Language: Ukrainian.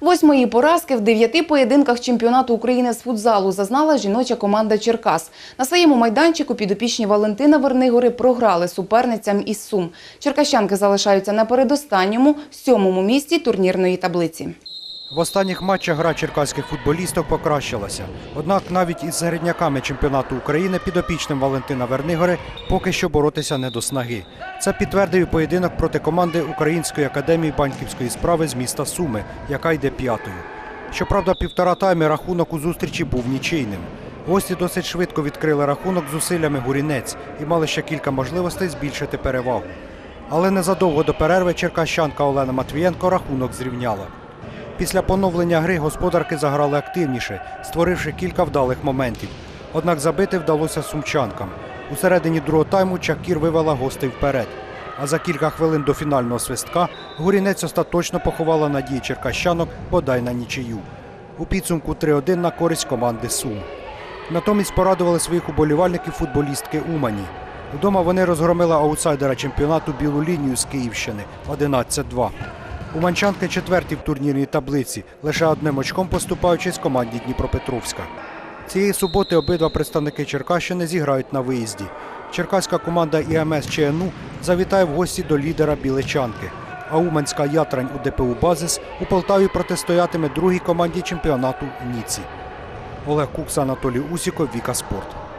Восьмої поразки в дев'яти поєдинках чемпіонату України з футзалу зазнала жіноча команда Черкас. На своєму майданчику підопічні Валентина Вернигори програли суперницям із Сум. Черкащанки залишаються на передостанньому, сьомому місці турнірної таблиці. В останніх матчах гра черкаських футболісток покращилася. Однак навіть із середняками чемпіонату України підопічним Валентина Вернигори поки що боротися не до снаги. Це підтвердив поєдинок проти команди Української академії банківської справи з міста Суми, яка йде п'ятою. Щоправда, півтора тайми рахунок у зустрічі був нічийним. Гості досить швидко відкрили рахунок зусиллями гурінець і мали ще кілька можливостей збільшити перевагу. Але незадовго до перерви черкащанка Олена Матвієнко рахунок зрівняла. Після поновлення гри господарки заграли активніше, створивши кілька вдалих моментів. Однак забити вдалося сумчанкам. У середині другого тайму Чакір вивела гостей вперед. А за кілька хвилин до фінального свистка Гурінець остаточно поховала надії черкащанок бодай на нічию. У підсумку 3-1 на користь команди Сум. Натомість порадували своїх уболівальників футболістки Умані. Вдома вони розгромили аутсайдера чемпіонату білу лінію з Київщини 11-2. Уманчанки четверті в турнірній таблиці, лише одним очком поступаючись команді Дніпропетровська. Цієї суботи обидва представники Черкащини зіграють на виїзді. Черкаська команда ІМС ЧНУ завітає в гості до лідера Біличанки. А Уманська Ятрань у ДПУ Базис у Полтаві протистоятиме другій команді чемпіонату Ніці. Олег Кукса, Анатолій Усіков, Віка Спорт.